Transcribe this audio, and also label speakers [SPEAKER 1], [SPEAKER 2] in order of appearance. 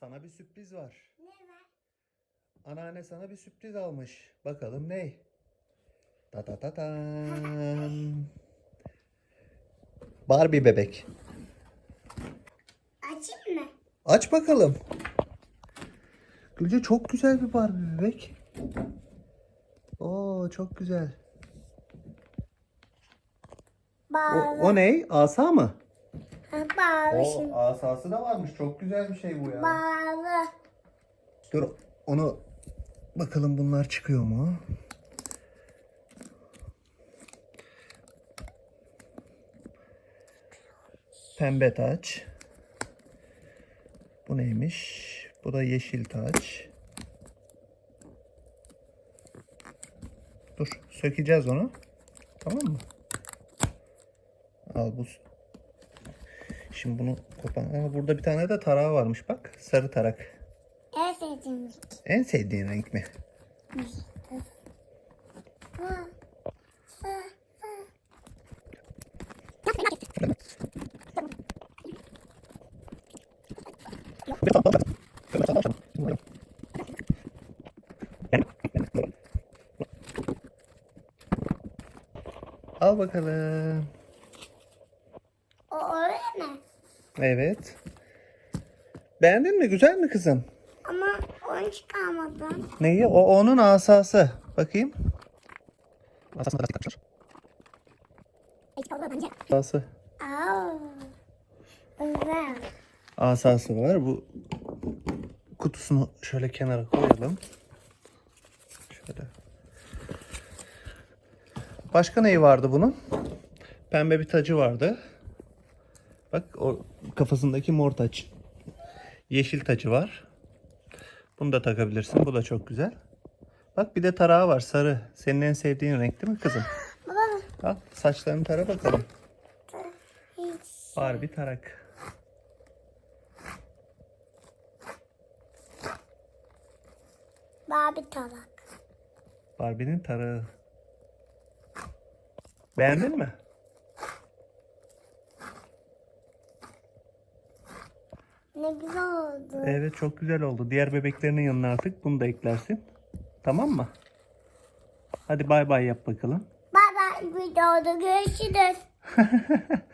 [SPEAKER 1] Sana bir sürpriz var.
[SPEAKER 2] Ne var?
[SPEAKER 1] Anneanne sana bir sürpriz almış. Bakalım ne? Ta ta ta tan. Barbie bebek.
[SPEAKER 2] Açayım mı?
[SPEAKER 1] Aç bakalım. Gülce çok güzel bir Barbie bebek. Oo çok güzel. O, o ne? Asa mı?
[SPEAKER 2] Bağlı
[SPEAKER 1] O asası da varmış. Çok güzel bir şey bu ya.
[SPEAKER 2] Bağlı.
[SPEAKER 1] Dur onu bakalım bunlar çıkıyor mu? Pembe taç. Bu neymiş? Bu da yeşil taç. Dur sökeceğiz onu. Tamam mı? Al bu. Şimdi bunu kopan. Aa, burada bir tane de tarağı varmış bak. Sarı tarak.
[SPEAKER 2] En sevdiğim renk.
[SPEAKER 1] En sevdiğin renk mi? Al bakalım.
[SPEAKER 2] O öyle mi?
[SPEAKER 1] Evet. Beğendin mi? Güzel mi kızım?
[SPEAKER 2] Ama onu çıkarmadım.
[SPEAKER 1] Neyi? O onun asası. Bakayım. Asasını da takmışlar. Asası.
[SPEAKER 2] Aa, güzel.
[SPEAKER 1] Asası var. Bu kutusunu şöyle kenara koyalım. Şöyle. Başka neyi vardı bunun? Pembe bir tacı vardı. Bak o kafasındaki mor taç. Yeşil tacı var. Bunu da takabilirsin. Bu da çok güzel. Bak bir de tarağı var sarı. Senin en sevdiğin renk değil mi kızım?
[SPEAKER 2] Baba,
[SPEAKER 1] Al saçlarını tara bakalım.
[SPEAKER 2] hiç.
[SPEAKER 1] Barbie tarak.
[SPEAKER 2] Barbie tabak.
[SPEAKER 1] Barbie'nin tarağı. Beğendin mi?
[SPEAKER 2] Ne güzel oldu.
[SPEAKER 1] Evet çok güzel oldu. Diğer bebeklerinin yanına artık bunu da eklersin. Tamam mı? Hadi bay bay yap bakalım.
[SPEAKER 2] Bay bay videoda görüşürüz.